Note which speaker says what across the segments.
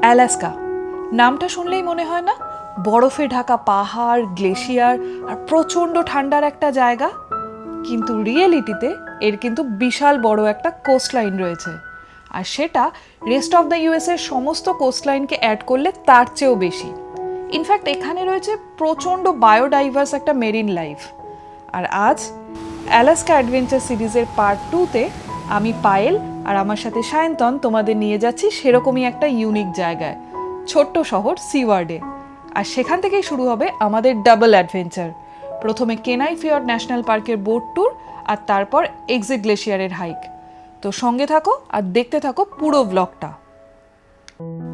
Speaker 1: Alaska. নামটা শুনলেই মনে হয় না? বরফে ঢাকা পাহাড়, গ্লেশিয়ার আর প্রচণ্ড ঠান্ডার একটা জায়গা? কিন্তু রিয়েলিটিতে এর কিন্তু বিশাল বড় একটা কোস্টলাইন রয়েছে। আর সেটা রেস্ট অফ দ্য ইউএসের সমস্ত কোস্টলাইনকে অ্যাড করলে তার চেয়েও বেশি। ইনফ্যাক্ট এখানে রয়েছে প্রচণ্ড বায়োডাইভার্স একটা মেরিন লাইফ। আর আজ অ্যালাস্কা অ্যাডভেঞ্চার সিরিজের পার্ট টুতে আমি পায়েল আর আমার সাথে সায়ন্তন তোমাদের নিয়ে যাচ্ছি সেরকমই একটা ইউনিক জায়গায়, ছোট্ট শহর সিওয়ার্ডে। আর সেখান থেকেই শুরু হবে আমাদের ডাবল অ্যাডভেঞ্চার প্রথমে কেনাই ফিয়র্ড ন্যাশনাল পার্কের বোট ট্যুর আর তারপর এক্সিট গ্লেশিয়ারের হাইক তো সঙ্গে থাকো আর দেখতে থাকো পুরো ব্লগটা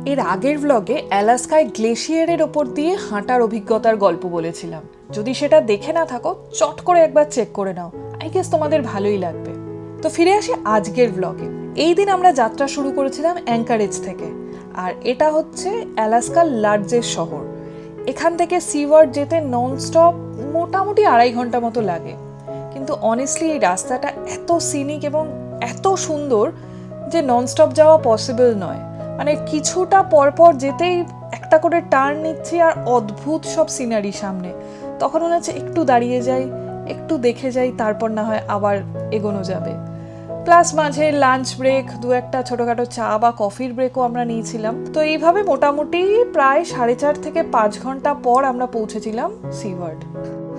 Speaker 1: এর আগের ব্লগে অ্যালাস্কায় গ্লেশিয়ারের ওপর দিয়ে হাঁটার অভিজ্ঞতার গল্প বলেছিলাম। যদি সেটা দেখে না থাকো, চট করে একবার চেক করে নাও। আই গেস তোমাদের ভালোই লাগবে। তো ফিরে আসি আজকের ব্লগে এই দিন আমরা যাত্রা শুরু করেছিলাম অ্যাঙ্কারেজ থেকে। আর এটা হচ্ছে অ্যালাস্কার লার্জেস্ট শহর। এখান থেকে সিওয়ার্ড যেতে ননস্টপ মোটামুটি আড়াই ঘণ্টা মতো লাগে। কিন্তু অনেস্টলি এই রাস্তাটা এত সিনিক এবং এত সুন্দর যে ননস্টপ যাওয়া পসিবল নয়। মানে কিছুটা পরপর যেতেই একটা করে টার্ন নিচ্ছি আর অদ্ভুত সব সিনারি সামনে। তখন মনে হচ্ছে একটু দাঁড়িয়ে যাই, একটু দেখে যাই, তারপর না হয় আবার এগোনো যাবে। প্লাস মাঝে লাঞ্চ ব্রেক দু একটা ছোটোখাটো চা বা কফির ব্রেকও আমরা নিয়েছিলাম। তো এইভাবে মোটামুটি প্রায় সাড়ে চার থেকে পাঁচ ঘণ্টা পর আমরা পৌঁছেছিলাম সিওয়ার্ড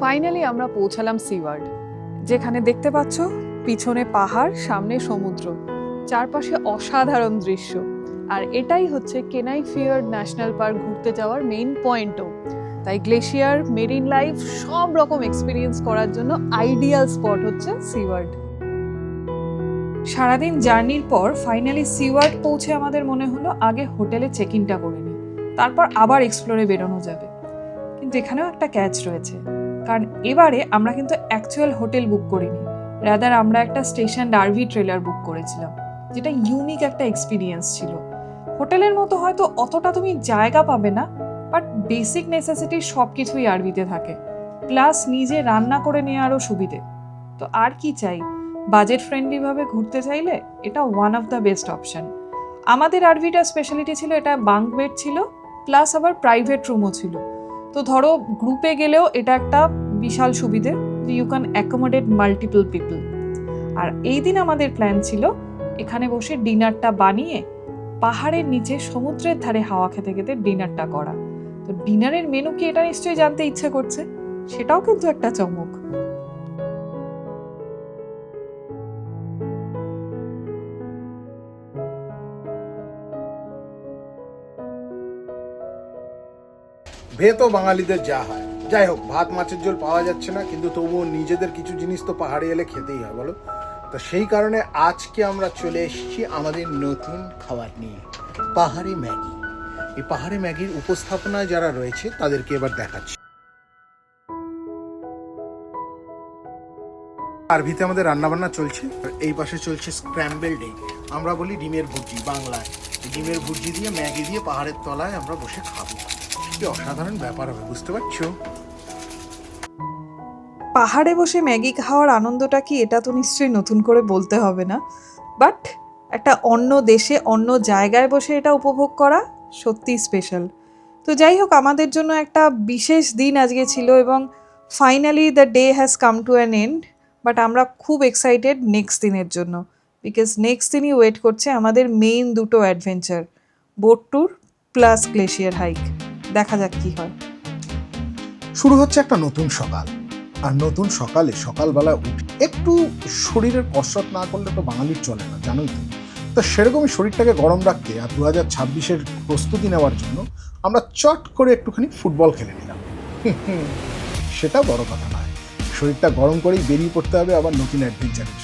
Speaker 1: ফাইনালি আমরা পৌঁছালাম সিওয়ার্ড যেখানে দেখতে পাচ্ছ পিছনে পাহাড়, সামনে সমুদ্র, চারপাশে অসাধারণ দৃশ্য। আর এটাই হচ্ছে কেনাই ফিয়ার্ড ন্যাশনাল পার্ক ঘুরতে যাওয়ার মেইন পয়েন্টও তাই গ্লেশিয়ার মেরিন লাইফ সব রকম এক্সপিরিয়েন্স করার জন্য আইডিয়াল স্পট হচ্ছে সিওয়ার্ড সারাদিন জার্নির পর ফাইনালি সিওয়ার্ড পৌঁছে আমাদের মনে হলো আগে হোটেলে চেক ইনটা করে নিই তারপর আবার এক্সপ্লোরে বেরোনো যাবে। কিন্তু এখানেও একটা ক্যাচ রয়েছে। কারণ এবারে আমরা কিন্তু অ্যাকচুয়াল হোটেল বুক করিনি। রাদার আমরা একটা স্টেশন ডারভি ট্রেলার বুক করেছিলাম। যেটা ইউনিক একটা এক্সপিরিয়েন্স ছিল। হোটেলের মতো হয়তো অতটা তুমি জায়গা পাবে না বাট বেসিক নেসেসিটি সব কিছুই আরবিতে থাকে। প্লাস নিজে রান্না করে নেওয়ারও সুবিধে। তো আর কি চাই? বাজেট ফ্রেন্ডলিভাবে ঘুরতে চাইলে এটা one of the best option আমাদের আরভিটা স্পেশালিটি ছিল, এটা বাঙ্ক বেড ছিল প্লাস আবার প্রাইভেট রুমও ছিল। তো ধরো গ্রুপে গেলেও এটা একটা বিশাল সুবিধে, যে you can accommodate multiple people আর এই দিন আমাদের প্ল্যান ছিল, এখানে বসে ডিনারটা বানিয়ে পাহাড়ের নিচে সমুদ্রের ধারে হাওয়া খেতে খেতে ডিনারটা করা। তো ডিনারের মেনু কি এটা নিশ্চয়ই জানতে ইচ্ছে করছে? সেটাও কিন্তু একটা চমক।
Speaker 2: ভে তো বাঙালিদের যা হয়। যাই হোক, ভাত, মাছের ঝোল পাওয়া যাচ্ছে না, কিন্তু তবুও নিজেদের কিছু জিনিস তো পাহাড়ে এলে খেতেই হয়, বলো? তো সেই কারণে আজকে আমরা চলে এসেছি আমাদের নতুন খাবার নিয়ে, পাহাড়ি ম্যাগি। এই পাহাড়ি ম্যাগির উপস্থাপনায় যারা রয়েছে, তাদেরকে এবার দেখাচ্ছি। আরভিতে আমাদের রান্নাবান্না চলছে এই পাশে চলছে স্ক্র্যাম্বেল এগ আমরা বলি ডিমের ভুর্জি, বাংলায়। ডিমের ভুর্জি দিয়ে, ম্যাগি দিয়ে পাহাড়ের তলায় আমরা বসে খাব। কি অসাধারণ ব্যাপার হবে, বুঝতে পারছ?
Speaker 1: পাহাড়ে বসে ম্যাগি খাওয়ার আনন্দটা কি এটা তো নিশ্চয়ই নতুন করে বলতে হবে না। বাট একটা অন্য দেশে, অন্য জায়গায় বসে এটা উপভোগ করা সত্যি স্পেশাল তো যাই হোক, আমাদের জন্য একটা বিশেষ দিন আজকে ছিল এবং finally the day has come to an end but আমরা খুব এক্সাইটেড নেক্সট দিনের জন্য। বিকজ নেক্সট দিনই ওয়েট করছে আমাদের মেইন দুটো adventure boat tour plus glacier hike দেখা যাক কি হয়।
Speaker 2: শুরু হচ্ছে একটা নতুন সকাল। আর নতুন সকালে সকালবেলা উঠে একটু শরীরের কসরত না করলে তো বাঙালির চলে না, জানোই তো। তো সেরকমই শরীরটাকে গরম রাখতে আর দু হাজার ছাব্বিশের প্রস্তুতি নেওয়ার জন্য আমরা চট করে একটুখানি ফুটবল খেলে নিলাম। সেটা বড় কথা নয়। শরীরটা গরম করেই বেরিয়ে পড়তে হবে আবার নতুন অ্যাডভেঞ্চারের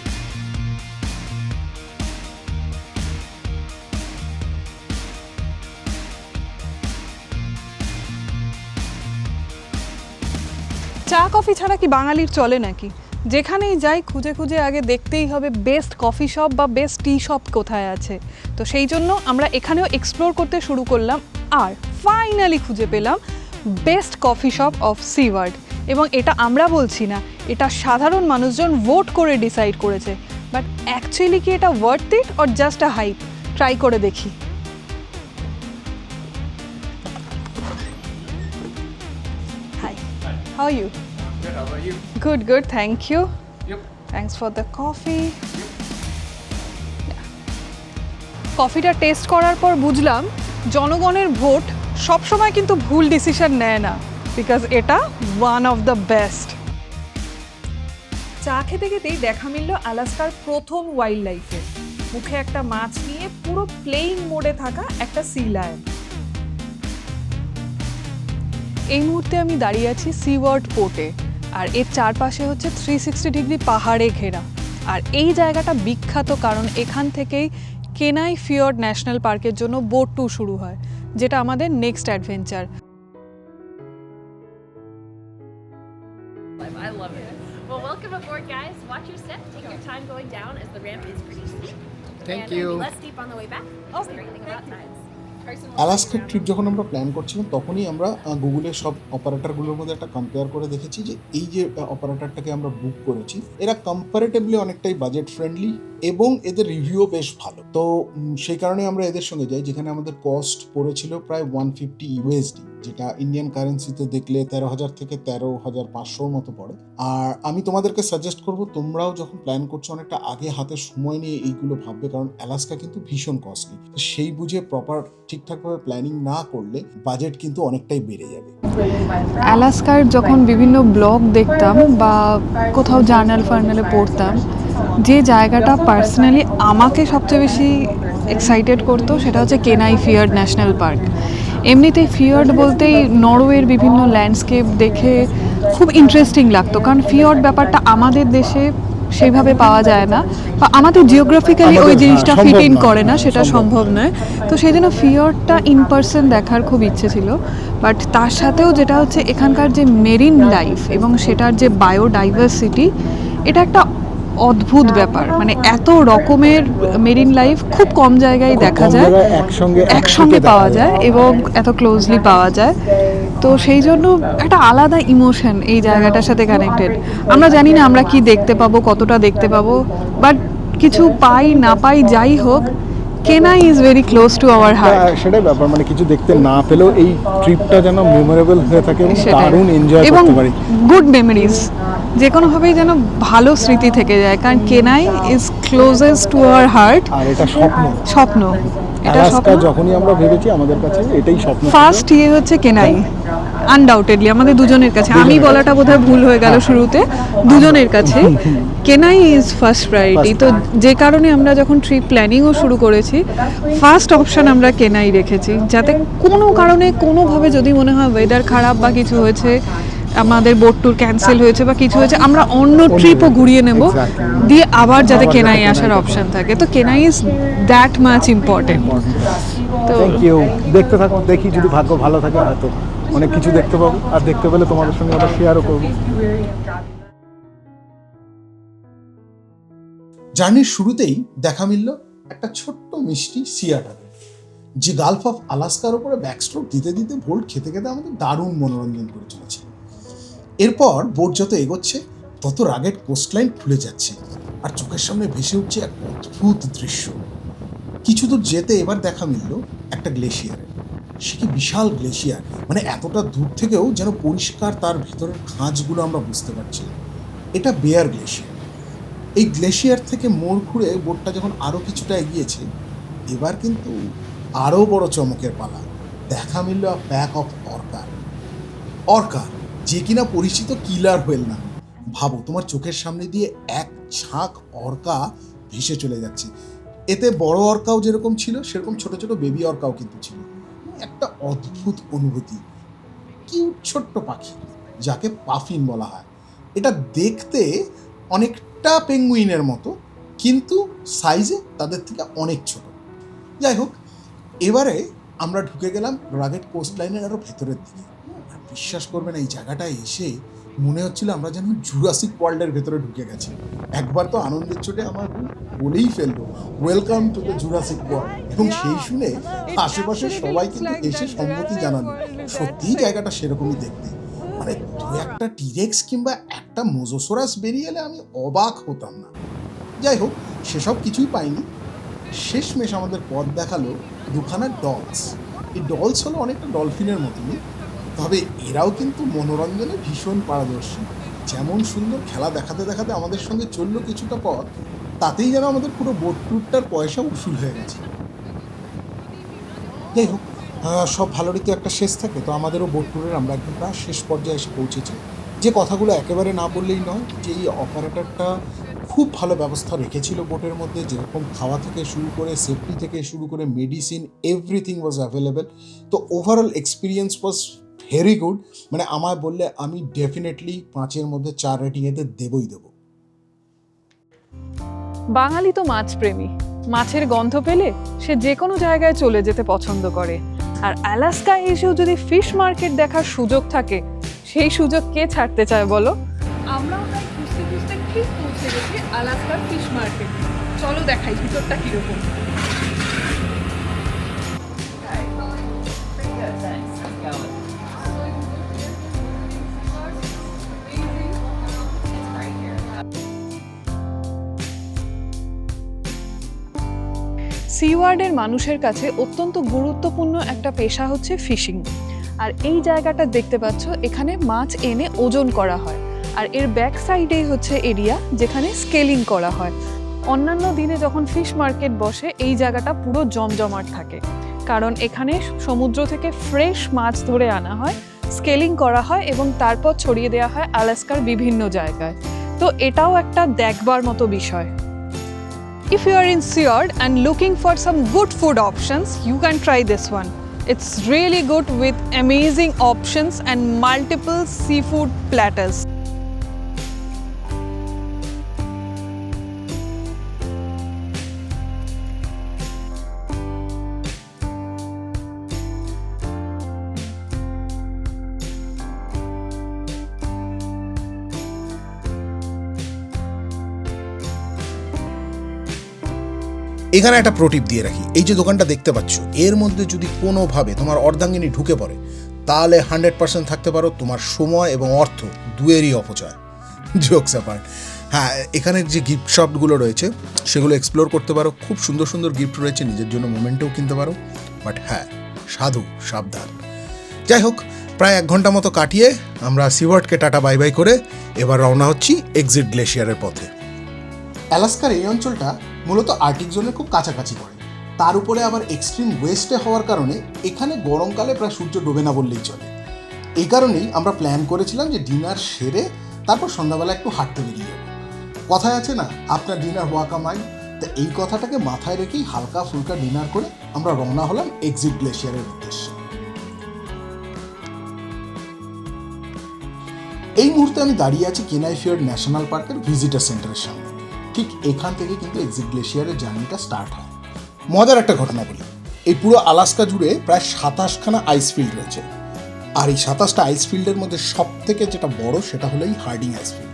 Speaker 1: চা কফি ছাড়া কি বাঙালির চলে নাকি? যেখানেই যাই খুঁজে খুঁজে আগে দেখতেই হবে বেস্ট কফি শপ বা বেস্ট টি শপ কোথায় আছে। তো সেই জন্য আমরা এখানেও এক্সপ্লোর করতে শুরু করলাম আর ফাইনালি খুঁজে পেলাম best coffee shop of Seward এবং এটা আমরা বলছি না, এটা সাধারণ মানুষজন ভোট করে ডিসাইড করেছে। বাট অ্যাকচুয়ালি কি এটা worth it or just a hype try করে দেখি। How are you?
Speaker 3: Good, how about you?
Speaker 1: Good, good. Thank you.
Speaker 3: Yep.
Speaker 1: Thanks for the coffee. কফিটা টেস্ট করার পর বুঝলাম জনগণের ভোট সবসময় কিন্তু ভুল ডিসিশন নেয় না বিকজ এটা ওয়ান অফ দ্য বেস্ট চা খেতে খেতেই দেখা মিলল আলাস্কার প্রথম ওয়াইল্ড লাইফে মুখে একটা মাছ নিয়ে পুরো প্লেইং মোডে থাকা একটা সি লায়ন এই মুহূর্তে আমি দাঁড়িয়ে আছি সিওয়ার্ড পোর্টে আর এর চারপাশে হচ্ছে থ্রি সিক্সটি ডিগ্রি পাহাড়ে ঘেরা। আর এই জায়গাটা বিখ্যাত কারণ এখান থেকেই কেনাই ফিওর্ড ন্যাশনাল পার্কের জন্য বোট ট্যুর শুরু হয় যেটা আমাদের next adventure
Speaker 3: Thank you.
Speaker 4: Less steep on the way back. Oh, great thing about. Down.
Speaker 2: Trip যখন আমরা প্ল্যান করছিলাম, তখনই আমরা গুগলের সব অপারেটারগুলোর মধ্যে একটা কম্পেয়ার করে দেখেছি যে, এই যে অপারেটারটাকে আমরা বুক করেছি, এরা কম্পারেটিভলি অনেকটাই বাজেট ফ্রেন্ডলি এবং এদের রিভিউও বেশ ভালো। তো সেই কারণে আমরা এদের সঙ্গে যাই, যেখানে আমাদের কস্ট পড়েছিল প্রায় ওয়ান ফিফটি ইউএসডি যেটা ইন্ডিয়ান কারেন্সিতে দেখলে তেরো হাজার থেকে তেরো হাজার পাঁচশোর মতো পড়ে। আর আমি তোমাদেরকে সাজেস্ট করব, তোমরাও যখন প্ল্যান করছ, অনেকটা আগে হাতে সময় নিয়ে এইগুলো ভাববে, কারণ অ্যালাস্কা কিন্তু ভীষণ কস্টলি সেই বুঝে প্রপার ঠিকঠাকভাবে প্ল্যানিং না করলে বাজেট কিন্তু অনেকটাই বেড়ে যাবে।
Speaker 1: অ্যালাস্কার যখন বিভিন্ন ব্লগ দেখতাম বা কোথাও জার্নাল ফার্নালে পড়তাম যে জায়গাটা পার্সোনালি আমাকে সবচেয়ে বেশি এক্সাইটেড করতো সেটা হচ্ছে কেনাই ফিয়ার্ড ন্যাশনাল পার্ক এমনিতেই ফিয়ার্ড বলতেই নরওয়ের বিভিন্ন ল্যান্ডস্কেপ দেখে খুব ইন্টারেস্টিং লাগতো কারণ ফিয়ার্ড ব্যাপারটা আমাদের দেশে সেইভাবে পাওয়া যায় না বা আমাদের জিওগ্রাফিক্যালি ওই জিনিসটা
Speaker 2: হ্যাঁ,
Speaker 1: ফিট ইন করে না সেটা
Speaker 2: সম্ভব।
Speaker 1: নয়। তো সেই জন্য ফিওরটা ইন পার্সন দেখার খুব ইচ্ছে ছিল। বাট তার সাথেও যেটা হচ্ছে এখানকার যে মেরিন লাইফ এবং সেটার যে বায়োডাইভার্সিটি এটা একটা অদ্ভুত ব্যাপার। মানে এত রকমের মেরিন লাইফ খুব কম জায়গায় দেখা যায়।
Speaker 2: একসঙ্গে
Speaker 1: একসঙ্গে পাওয়া যায়। এবং এত ক্লোজলি পাওয়া যায়। তো সেই জন্য একটা আলাদা ইমোশন এই জায়গাটার সাথে কানেক্টেড আমরা জানি না আমরা কি দেখতে পাবো কতটা দেখতে পাবো বাট কিছু পাই না পাই যাই হোক Kenai is very close to our heart
Speaker 5: সেটাই ব্যাপার মানে কিছু দেখতে না পেলেও এই ট্রিপটা যেন মেমোরেবল হয়ে থাকে এবং দারুণ এনজয় করতে পারি।
Speaker 1: গুড মেমোরিজ যে কোনোভাবেই যেন ভালো স্মৃতি থেকে যায় কারণ Kenai is closest to our heart
Speaker 5: আর এটা স্বপ্ন।
Speaker 1: স্বপ্ন। এটা স্বপ্ন।
Speaker 5: যখনই আমরা ভেবেছি আমাদের কাছে এটাই স্বপ্ন।
Speaker 1: ফার্স্ট ইয়ে হচ্ছে কেনাই আনডাউটেডলি আমাদের দুজনের কাছে। আমি বলাটা বোধহয় ভুল হয়ে গেল শুরুতে। দুজনের কাছে। কেনাই ইজ ফার্স্ট প্রায়োরিটি তো যে কারণে আমরা যখন ট্রিপ প্ল্যানিংও শুরু করেছি ফার্স্ট অপশন আমরা কেনাই রেখেছি। যাতে কোনো কারণে কোনোভাবে যদি মনে হয় ওয়েদার খারাপ বা কিছু হয়েছে আমাদের বোট ট্যুর ক্যান্সেল হয়েছে বা কিছু হয়েছে আমরা অন্য ট্রিপও ঘুরিয়ে নেব। দিয়ে আবার যাতে কেনাই আসার অপশন থাকে। তো Kenai is that much important তো
Speaker 5: থ্যাংক ইউ দেখতে থাকো দেখি যদি ভাগ্য ভালো থাকে হয়তো অনেক কিছু দেখতে পাবো। আর দেখতে পেলে তোমাদের সঙ্গে ওটা শেয়ারও করব।
Speaker 2: জার্নির শুরুতেই দেখা মিলল একটা ছোট্ট মিষ্টি সিয়াটারে যে গালফ অফ আলাস্কার উপরে ব্যাকস্ট্রোক দিতে দিতে ভোল্ট খেতে খেতে আমাদের দারুণ মনোরঞ্জন করে চলেছিল। এরপর বোট যত এগোচ্ছে, তত রাগের কোস্টলাইন খুলে যাচ্ছে আর চোখের সামনে ভেসে উঠছে এক অদ্ভুত দৃশ্য। কিছু দূর যেতে এবার দেখা মিলল একটা গ্লেশিয়ারে সে কি বিশাল গ্লেশিয়ার মানে এতটা দূর থেকেও যেন পরিষ্কার তার ভিতরের খাঁজগুলো আমরা বুঝতে পারছি এটা বেয়ার গ্লেশিয়ার এই গ্লেশিয়ার থেকে মোড় ঘুরে বোটটা যখন আরও কিছুটা এগিয়েছে, এবার কিন্তু আরও বড় চমকের পালা। দেখা মিলল প্যাক অফ অর্কার অর্কার যে কিনা পরিচিত কিলার হোয়েল নামে ভাবো, তোমার চোখের সামনে দিয়ে এক ঝাঁক অর্কা ভেসে চলে যাচ্ছে। এতে বড় অর্কাও যেরকম ছিল, সেরকম ছোট ছোট বেবি অর্কাও কিন্তু ছিল। একটা অদ্ভুত অনুভূতি। কিউট ছোট্ট পাখি, যাকে পাফিন বলা হয়। এটা দেখতে অনেকটা পেঙ্গুইনের মতো, কিন্তু সাইজে তাদের থেকে অনেক ছোট। যাই হোক, এবারে আমরা ঢুকে গেলাম রাগেট কোস্ট লাইনের আরও ভেতরের দিকে। বিশ্বাস করবেন এই জায়গাটায় এসে মনে হচ্ছিল আমরা যেন জুরাসিক ওয়ার্ল্ডের ভেতরে ঢুকে গেছি। একবার তো আনন্দের চোটে আমার বলেই ফেলল welcome to the Jurassic World এবং সেই শুনে আশেপাশে সবাই কিন্তু এসে সম্মতি জানালো সত্যিই জায়গাটা সেরকমই দেখতে। মানে দু একটা টিরেক্স কিংবা একটা মোজোসোরাস বেরিয়ে এলে আমি অবাক হতাম না। যাই হোক, সেসব কিছুই পাইনি। শেষমেশ আমাদের পথ দেখাল দুখানা ডলস এই ডলস হলো অনেকটা ডলফিনের মতনই। তবে এরাও কিন্তু মনোরঞ্জনে ভীষণ পারদর্শী। যেমন সুন্দর খেলা দেখাতে দেখাতে আমাদের সঙ্গে চলল কিছুটা পথ, তাতেই যেন আমাদের পুরো বোট ট্যুরটার পয়সা উসুল হয়ে গেছে। যাই হোক সব ভালোরই তো একটা শেষ থাকে, তো আমাদেরও বোট ট্যুরের আমরা একদম প্রায় শেষ পর্যায়ে এসে পৌঁছেছি। যে কথাগুলো একেবারে না বললেই নয়, যে এই অপারেটরটা খুব ভালো ব্যবস্থা রেখেছিল বোটের মধ্যে, যেরকম খাওয়া থেকে শুরু করে সেফটি থেকে শুরু করে মেডিসিন এভরিথিং ওয়াজ অ্যাভেলেবেল তো overall experience was very good মানে আমায় বললে আমি ডেফিনেটলি পাঁচের মধ্যে চার রেটিং এতে দেবই দেবো।
Speaker 1: বাঙালি তো মাছ প্রেমী মাছের গন্ধ পেলে সে যে কোনো জায়গায় চলে যেতে পছন্দ করে। আর অ্যালাস্কা এসেও যদি ফিশ মার্কেট দেখার সুযোগ থাকে সেই সুযোগ কে ছাড়তে চায় বলো? আমরাও তাই খুঁজতে খুঁজতে ঠিক পৌঁছে গেছি আলাস্কার ফিশ মার্কেট চলো দেখাই ভিতরটা কীরকম। সিওয়ার্ডের মানুষের কাছে অত্যন্ত গুরুত্বপূর্ণ একটা পেশা হচ্ছে ফিশিং। আর এই জায়গাটা দেখতে পাচ্ছ, এখানে মাছ এনে ওজন করা হয়। আর এর ব্যাক সাইডেই হচ্ছে এরিয়া, যেখানে স্কেলিং করা হয়। অন্যান্য দিনে যখন ফিশ মার্কেট বসে, এই জায়গাটা পুরো জমজমাট থাকে। কারণ এখানে সমুদ্র থেকে ফ্রেশ মাছ ধরে আনা হয়, স্কেলিং করা হয় এবং তারপর ছড়িয়ে দেওয়া হয় আলাস্কার বিভিন্ন জায়গায়। তো এটাও একটা দেখবার মতো বিষয়। If you are in Seoul and looking for some good food options, you can try this one. It's really good with amazing options and multiple seafood platters.
Speaker 2: এখানে একটা প্রোটিপ দিয়ে রাখি। এই যে দোকানটা দেখতে পাচ্ছ, এর মধ্যে যদি কোনোভাবে তোমার অর্ধাঙ্গিনী ঢুকে পড়ে, তাহলে হান্ড্রেড পার্সেন্ট থাকতে পারো তোমার সময় এবং অর্থ দুয়েরই অপচয়। জোকস অ্যাপার্ট হ্যাঁ এখানের যে গিফট শপগুলো রয়েছে, সেগুলো এক্সপ্লোর করতে পারো। খুব সুন্দর সুন্দর গিফট রয়েছে, নিজের জন্য মোমেন্টেও কিনতে পারো। বাট হ্যাঁ সাধু, সাবধান। যাই হোক, প্রায় এক ঘণ্টা মতো কাটিয়ে আমরা সিওয়ার্ডকে টাটা, বাই বাই করে এবার রওনা হচ্ছি এক্সিট গ্লেশিয়ারের পথে। অ্যালাস্কার এই অঞ্চলটা মূলত আর্টিক জোনের খুব কাছাকাছি পড়ে। তার উপরে আবার এক্সট্রিম ওয়েস্টে হওয়ার কারণে এখানে গরমকালে প্রায় সূর্য ডোবে না বললেই চলে। এই কারণেই আমরা প্ল্যান করেছিলাম যে ডিনার সেরে তারপর সন্ধ্যাবেলা একটু হাঁটতে বেরিয়ে যাব। কথায় আছে না, আপনার ডিনার হওয়া কামাই তা এই কথাটাকে মাথায় রেখেই হালকা ফুলকা ডিনার করে আমরা রওনা হলাম এক্সিট গ্লেশিয়ারের উদ্দেশ্যে। এই মুহূর্তে আমি দাঁড়িয়ে আছি কেনাই ফিয়ার্ড ন্যাশনাল পার্কের ভিজিটার সেন্টারের সামনে। ঠিক এখান থেকে কিন্তু এক্সিট গ্লেশিয়ারের জার্নিটা স্টার্ট হয়। মজার একটা ঘটনা বলি। এই পুরো আলাস্কা জুড়ে প্রায় সাতাশখানা আইস ফিল্ড রয়েছে। আর এই সাতাশটা আইস ফিল্ডের মধ্যে সব থেকে যেটা বড় সেটা হলো এই হার্ডিং আইস ফিল্ড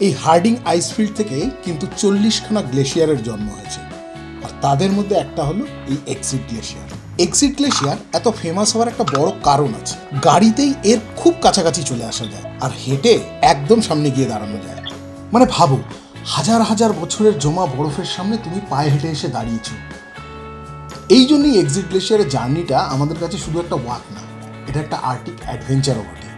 Speaker 2: এই হার্ডিং আইস ফিল্ড থেকে কিন্তু চল্লিশখানা গ্লেশিয়ারের জন্ম হয়েছে। আর তাদের মধ্যে একটা হলো এই এক্সিট গ্লেশিয়ার এক্সিট গ্লেশিয়ার এত ফেমাস হওয়ার একটা বড় কারণ আছে। গাড়িতেই এর খুব কাছাকাছি চলে আসা যায়। আর হেঁটে একদম সামনে গিয়ে দাঁড়ানো যায়। মানে ভাবো হাজার হাজার বছরের জমা বরফের সামনে তুমি পায়ে হেঁটে এসে দাঁড়িয়েছ। এই জন্যই এক্সিট গ্লেশিয়ারের জার্নিটা আমাদের কাছে শুধু একটা ওয়াক না, এটা একটা আর্টিক অ্যাডভেঞ্চারও বটে।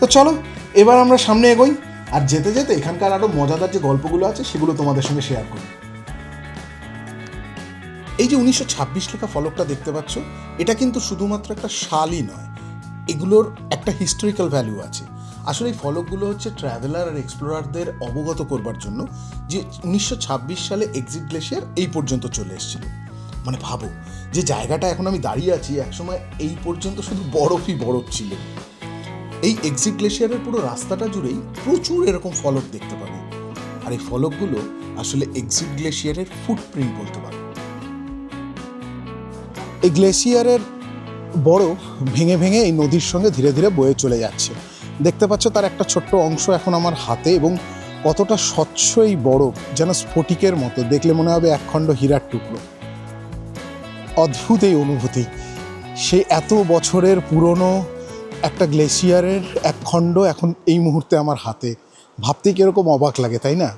Speaker 2: তো চলো, এবার আমরা সামনে এগোই, আর যেতে যেতে এখানকার আরও মজাদার যে গল্পগুলো আছে সেগুলো তোমাদের সঙ্গে শেয়ার করি। এই যে উনিশশো ছাব্বিশ লেখা ফলকটা দেখতে পাচ্ছ, এটা কিন্তু শুধুমাত্র একটা শালই নয়, এগুলোর একটা হিস্টোরিক্যাল ভ্যালু আছে। আসলে এই ফলকগুলো হচ্ছে ট্রাভেলার আর এক্সপ্লোরারদের অবগত করবার জন্য যে উনিশশো ছাব্বিশ সালে এক্সিট গ্লেশিয়ার এই পর্যন্ত চলে এসেছিল। মানে ভাবো, যে জায়গাটা এখন আমি দাঁড়িয়ে আছি, একসময় এই পর্যন্ত শুধু বরফই বরফ ছিল। এই এক্সিট গ্লেশিয়ারের পুরো রাস্তাটা জুড়েই প্রচুর এরকম ফলক দেখতে পাবে। আর এই ফলকগুলো আসলে এক্সিট গ্লেশিয়ারের ফুটপ্রিন্ট বলতে পারো। এই গ্লেশিয়ারের বরফ ভেঙে ভেঙে এই নদীর সঙ্গে ধীরে ধীরে বয়ে চলে যাচ্ছে। দেখতে পাচ্ছ তার একটা ছোট্ট অংশ এখন আমার হাতে এবং কতটা স্বচ্ছ এই বরফ যেন স্ফটিকের মতো। দেখলে মনে হবে একখণ্ড হীরার টুকরো। অদ্ভুত এই অনুভূতি। সে এত বছরের পুরনো একটা গ্লেশিয়ারের এক খণ্ড এখন এই মুহূর্তে আমার হাতে। ভাবতে কীরকম অবাক লাগে, তাই না?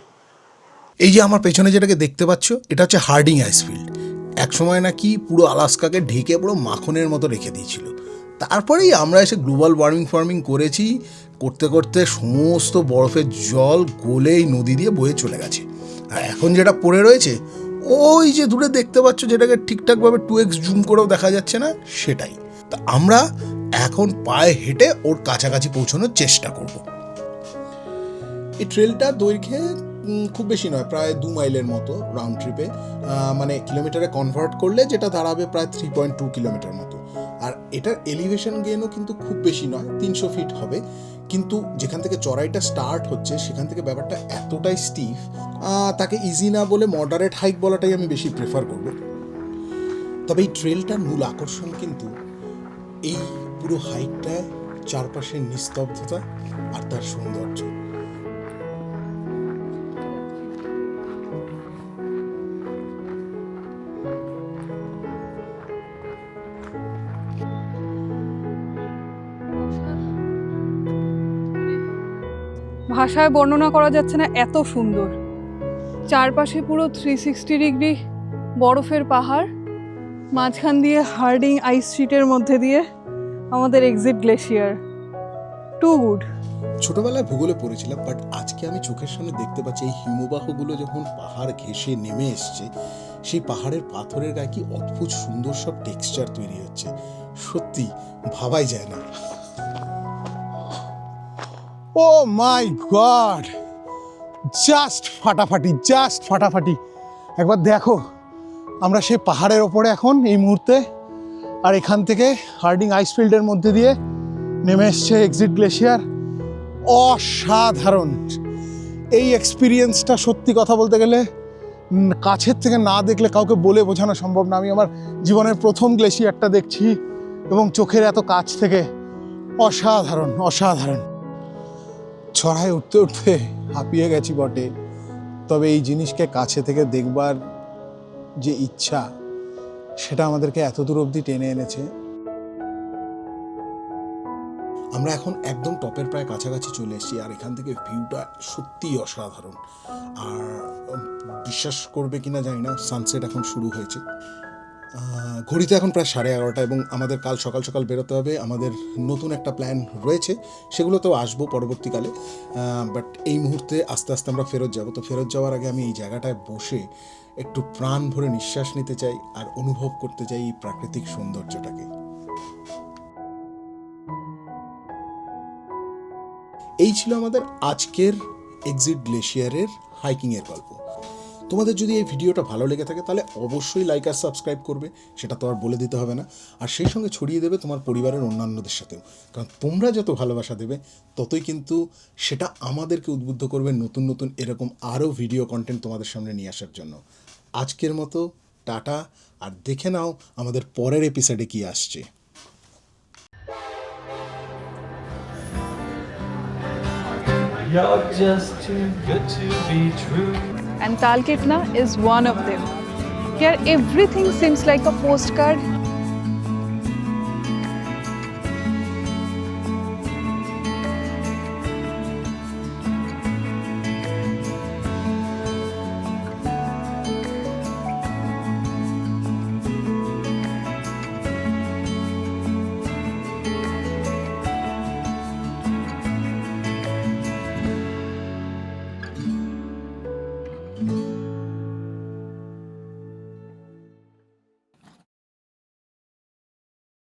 Speaker 2: এই যে আমার পেছনে যেটাকে দেখতে পাচ্ছ, এটা হচ্ছে হার্ডিং আইসফিল্ড। এক সময় নাকি পুরো আলাস্কাকে ঢেকে পুরো মাখনের মতো রেখে দিয়েছিল। তারপরেই আমরা এসে গ্লোবাল ওয়ার্মিং ফার্মিং করেছি। করতে করতে সমস্ত বরফের জল গলে এই নদী দিয়ে বয়ে চলে গেছে। আর এখন যেটা পড়ে রয়েছে, ওই যে দূরে দেখতে পাচ্ছ যেটাকে ঠিকঠাকভাবে টু এক্স জুম করেও দেখা যাচ্ছে না, সেটাই। তা আমরা এখন পায়ে হেঁটে ওর কাছাকাছি পৌঁছানোর চেষ্টা করব। এই ট্রেলটা দৈর্ঘ্যে খুব বেশি নয়, প্রায় দু মাইলের মতো রাউন্ড ট্রিপে মানে কিলোমিটারে কনভার্ট করলে যেটা দাঁড়াবে প্রায় থ্রি পয়েন্ট টু কিলোমিটার মতো। আর এটার এলিভেশন গেনও কিন্তু খুব বেশি নয়, তিনশো ফিট হবে। কিন্তু যেখান থেকে চড়াইটা স্টার্ট হচ্ছে, সেখান থেকে ব্যাপারটা এতটাই স্টিফ তাকে ইজি না বলে মডারেট হাইক বলাটাই আমি বেশি প্রেফার করব। তবে এই ট্রেলটার মূল আকর্ষণ কিন্তু এই পুরো হাইকটায় চারপাশের নিস্তব্ধতা আর তার সৌন্দর্য।
Speaker 1: ভাষায় বর্ণনা করা যাচ্ছে না, এত সুন্দর। চারপাশে পুরো থ্রি সিক্সটি ডিগ্রি বরফের পাহাড়, মাঝখান দিয়ে হার্ডিং আইস শিটের মধ্যে দিয়ে আমাদের এক্সিট গ্লেশিয়ার টু গুড
Speaker 2: ছোটবেলায় ভূগোলে পড়েছিলাম বাট আজকে আমি চোখের সামনে দেখতে পাচ্ছি এই হিমবাহগুলো যখন পাহাড় ঘেঁষে নেমে এসছে, সেই পাহাড়ের পাথরের গায়ে কি অদ্ভুত সুন্দর সব টেক্সচার তৈরি হচ্ছে। সত্যি, ভাবাই যায় না।
Speaker 5: Oh my god. জাস্ট ফাটাফাটি জাস্ট ফাটাফাটি। একবার দেখো, আমরা সেই পাহাড়ের ওপরে এখন এই মুহূর্তে আর এখান থেকে হার্ডিং আইসফিল্ডের মধ্যে দিয়ে নেমে এসছে এক্সিট গ্লেশিয়ার। অসাধারণ। এই এক্সপিরিয়েন্সটা সত্যি কথা বলতে গেলে কাছের থেকে না দেখলে কাউকে বলে বোঝানো সম্ভব না। আমি আমার জীবনের প্রথম গ্লেশিয়ারটা দেখছি এবং চোখের এত কাছ থেকে। অসাধারণ অসাধারণ। ছড়ায় উঠতে উঠতে হাঁপিয়ে গেছি বটে। তবে এই জিনিসকে কাছে থেকে দেখবার যে ইচ্ছা, সেটা আমাদেরকে এত দূর অবধি টেনে এনেছে।
Speaker 2: আমরা এখন একদম টপের প্রায় কাছাকাছি চলে এসেছি আর এখান থেকে ভিউটা সত্যিই অসাধারণ। আর বিশ্বাস করবে কিনা জানি না সানসেট এখন শুরু হয়েছে। ঘড়িতে এখন প্রায় সাড়ে এগারোটা এবং আমাদের কাল সকাল সকাল বেরোতে হবে। আমাদের নতুন একটা প্ল্যান রয়েছে, সেগুলোতেও আসব পরবর্তীকালে। বাট এই মুহূর্তে আস্তে আস্তে আমরা ফেরত যাব। তো ফেরত যাওয়ার আগে আমি এই জায়গাটায় বসে একটু প্রাণ ভরে নিঃশ্বাস নিতে চাই আর অনুভব করতে চাই এই প্রাকৃতিক সৌন্দর্যটাকে। এই ছিল আমাদের আজকের এক্সিট গ্লেশিয়ারের হাইকিংয়ের গল্প। তোমাদের যদি এই ভিডিওটা ভালো লেগে থাকে, তাহলে অবশ্যই লাইক আর সাবস্ক্রাইব করবে, সেটা তো আর বলে দিতে হবে না। আর সেই সঙ্গে ছড়িয়ে দেবে তোমার পরিবারের অন্যান্যদের সাথেও। কারণ তোমরা যত ভালোবাসা দেবে, ততই কিন্তু সেটা আমাদেরকে উদ্বুদ্ধ করবে নতুন নতুন এরকম আরও ভিডিও কন্টেন্ট তোমাদের সামনে নিয়ে আসার জন্য। আজকের মতো, টাটা, আর দেখে নাও আমাদের পরের এপিসোডে কি আসছে।
Speaker 3: You're just too good to be true.
Speaker 1: And Talketna is one of them. Here, everything seems like a postcard